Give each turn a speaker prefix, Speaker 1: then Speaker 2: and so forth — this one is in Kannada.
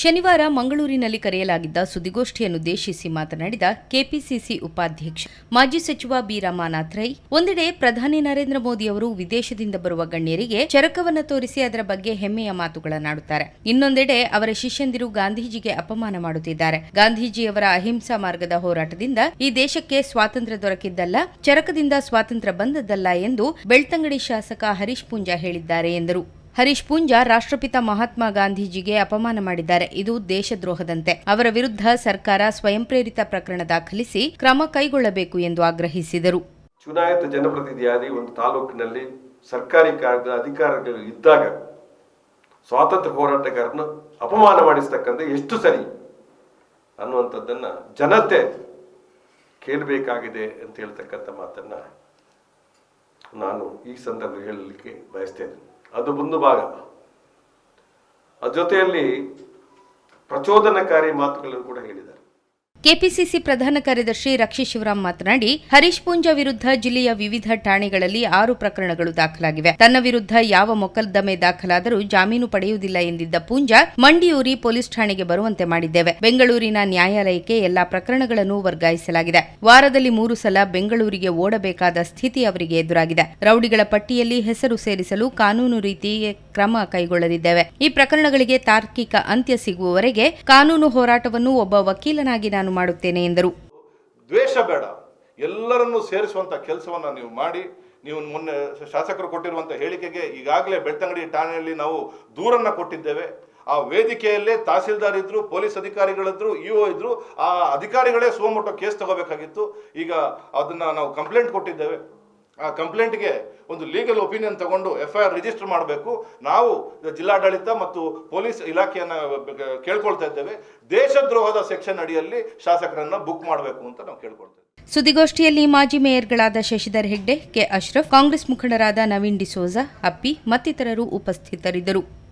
Speaker 1: ಶನಿವಾರ ಮಂಗಳೂರಿನಲ್ಲಿ ಕರೆಯಲಾಗಿದ್ದ ಸುದ್ದಿಗೋಷ್ಠಿಯನ್ನುದ್ದೇಶಿಸಿ ಮಾತನಾಡಿದ ಕೆಪಿಸಿಸಿ ಉಪಾಧ್ಯಕ್ಷ, ಮಾಜಿ ಸಚಿವ ಬಿ ರಾಮನಾಥ್ ರೈ ಒಂದೆಡೆ ಪ್ರಧಾನಿ ನರೇಂದ್ರ ಮೋದಿ ಅವರು ವಿದೇಶದಿಂದ ಬರುವ ಗಣ್ಯರಿಗೆ ಚರಕವನ್ನು ತೋರಿಸಿ ಅದರ ಬಗ್ಗೆ ಹೆಮ್ಮೆಯ ಮಾತುಗಳನ್ನಾಡುತ್ತಾರೆ. ಇನ್ನೊಂದೆಡೆ ಅವರ ಶಿಷ್ಯಂದಿರು ಗಾಂಧೀಜಿಗೆ ಅಪಮಾನ ಮಾಡುತ್ತಿದ್ದಾರೆ. ಗಾಂಧೀಜಿಯವರ ಅಹಿಂಸಾ ಮಾರ್ಗದ ಹೋರಾಟದಿಂದ ಈ ದೇಶಕ್ಕೆ ಸ್ವಾತಂತ್ರ್ಯ ದೊರಕಿದ್ದಲ್ಲ, ಚರಕದಿಂದ ಸ್ವಾತಂತ್ರ್ಯ ಬಂದದ್ದಲ್ಲ ಎಂದು ಬೆಳ್ತಂಗಡಿ ಶಾಸಕ ಹರೀಶ್ ಪೂಂಜಾ ಹೇಳಿದ್ದಾರೆ ಎಂದರು. ಹರೀಶ್ ಪೂಂಜಾ ರಾಷ್ಟ್ರಪಿತ ಮಹಾತ್ಮ ಗಾಂಧೀಜಿಗೆ ಅಪಮಾನ ಮಾಡಿದ್ದಾರೆ. ಇದು ದೇಶದ್ರೋಹದಂತೆ. ಅವರ ವಿರುದ್ಧ ಸರ್ಕಾರ ಸ್ವಯಂ ಪ್ರೇರಿತ ಪ್ರಕರಣ ದಾಖಲಿಸಿ ಕ್ರಮ ಕೈಗೊಳ್ಳಬೇಕು ಎಂದು ಆಗ್ರಹಿಸಿದರು.
Speaker 2: ಚುನಾಯಿತ ಜನಪ್ರತಿನಿಧಿಯಾಗಿ ಒಂದು ತಾಲೂಕಿನಲ್ಲಿ ಸರ್ಕಾರಿ ಕಾರ್ಯದ ಅಧಿಕಾರಿಗಳು ಇದ್ದಾಗ ಸ್ವಾತಂತ್ರ್ಯ ಹೋರಾಟಗಾರನ ಅಪಮಾನ ಮಾಡಿಸ್ತಕ್ಕಂಥ ಎಷ್ಟು ಸರಿ ಅನ್ನುವಂಥದ್ದನ್ನ ಜನತೆ ಕೇಳಬೇಕಾಗಿದೆ ಅಂತ ಹೇಳ್ತಕ್ಕಂಥ ಮಾತನ್ನ ನಾನು ಈ ಸಂದರ್ಭ ಹೇಳಲಿಕ್ಕೆ ಬಯಸ್ತೇನೆ. ಅದು ಒಂದು ಭಾಗ. ಅದ್ರ ಜೊತೆಯಲ್ಲಿ ಪ್ರಚೋದನಕಾರಿ ಮಾತುಗಳನ್ನು ಕೂಡ ಹೇಳಿದ್ದಾರೆ.
Speaker 1: ಕೆಪಿಸಿಸಿ ಪ್ರಧಾನ ಕಾರ್ಯದರ್ಶಿ ರಕ್ಷಿ ಶಿವರಾಮ್ ಮಾತನಾಡಿ, ಹರೀಶ್ ಪೂಂಜಾ ವಿರುದ್ಧ ಜಿಲ್ಲೆಯ ವಿವಿಧ ಠಾಣೆಗಳಲ್ಲಿ ಆರು ಪ್ರಕರಣಗಳು ದಾಖಲಾಗಿವೆ. ತನ್ನ ವಿರುದ್ಧ ಯಾವ ಮೊಕದ್ದಮೆ ದಾಖಲಾದರೂ ಜಾಮೀನು ಪಡೆಯುವುದಿಲ್ಲ ಎಂದಿದ್ದ ಪೂಂಜಾ, ಮಂಡಿಯೂರಿ ಪೊಲೀಸ್ ಠಾಣೆಗೆ ಬರುವಂತೆ ಮಾಡಿದ್ದೇವೆ. ಬೆಂಗಳೂರಿನ ನ್ಯಾಯಾಲಯಕ್ಕೆ ಎಲ್ಲಾ ಪ್ರಕರಣಗಳನ್ನು ವರ್ಗಾಯಿಸಲಾಗಿದೆ. ವಾರದಲ್ಲಿ ಮೂರು ಸಲ ಬೆಂಗಳೂರಿಗೆ ಓಡಬೇಕಾದ ಸ್ಥಿತಿ ಅವರಿಗೆ ಎದುರಾಗಿದೆ. ರೌಡಿಗಳ ಪಟ್ಟಿಯಲ್ಲಿ ಹೆಸರು ಸೇರಿಸಲು ಕಾನೂನು ರೀತಿ ಕ್ರಮ ಕೈಗೊಳ್ಳಲಿದ್ದೇವೆ. ಈ ಪ್ರಕರಣಗಳಿಗೆ ತಾರ್ಕಿಕ ಅಂತ್ಯ ಸಿಗುವವರೆಗೆ ಕಾನೂನು ಹೋರಾಟವನ್ನು ಒಬ್ಬ ವಕೀಲನಾಗಿ ನಾನು ಮಾಡುತ್ತೇನೆ ಎಂದರು.
Speaker 3: ದ್ವೇಷ ಬೇಡ. ಎಲ್ಲರನ್ನೂ ಸೇರಿಸುವಂತ ಕೆಲಸವನ್ನು ನೀವು ಮಾಡಿ, ನೀವು ಮೊನ್ನೆ ಶಾಸಕರು ಕೊಟ್ಟಿರುವಂತ ಹೇಳಿಕೆಗೆ ಈಗಾಗಲೇ ಬೆಳ್ತಂಗಡಿ ಠಾಣೆಯಲ್ಲಿ ನಾವು ದೂರನ್ನ ಕೊಟ್ಟಿದ್ದೇವೆ. ಆ ವೇದಿಕೆಯಲ್ಲೇ ತಹಸೀಲ್ದಾರ್ ಇದ್ರು, ಪೊಲೀಸ್ ಅಧಿಕಾರಿಗಳಿದ್ರು ಒ ಇದ್ರು, ಆ ಅಧಿಕಾರಿಗಳೇ ಸುಮೋಟೋ ಕೇಸ್ ತಗೋಬೇಕಾಗಿತ್ತು. ಈಗ ಅದನ್ನ ನಾವು ಕಂಪ್ಲೇಂಟ್ ಕೊಟ್ಟಿದ್ದೇವೆ. ಆ ಕಂಪ್ಲೇಂಟ್ಗೆ ಒಂದು ಲೀಗಲ್ ಒಪಿನಿಯನ್ ತಗೊಂಡು ಎಫ್ ಐ ಆರ್ ರಿಜಿಸ್ಟರ್ ಮಾಡಬೇಕು. ನಾವು ಜಿಲ್ಲಾಡಳಿತ ಮತ್ತು ಪೊಲೀಸ್ ಇಲಾಖೆಯನ್ನ ಕೇಳ್ಕೊಳ್ತಾ ಇದ್ದೇವೆ. ದೇಶದ್ರೋಹದ ಸೆಕ್ಷನ್ ಅಡಿಯಲ್ಲಿ ಶಾಸಕರನ್ನ ಬುಕ್ ಮಾಡಬೇಕು ಅಂತ ನಾವು ಕೇಳ್ಕೊಳ್ತೇವೆ
Speaker 1: ಸುದ್ದಿಗೋಷ್ಠಿಯಲ್ಲಿ ಮಾಜಿ ಮೇಯರ್ಗಳಾದ ಶಶಿಧರ್ ಹೆಗ್ಡೆ, ಕೆ ಅಶ್ರಫ್, ಕಾಂಗ್ರೆಸ್ ಮುಖಂಡರಾದ ನವೀನ್ ಡಿಸೋಜಾ, ಅಪ್ಪಿ ಮತ್ತಿತರರು ಉಪಸ್ಥಿತರಿದ್ದರು.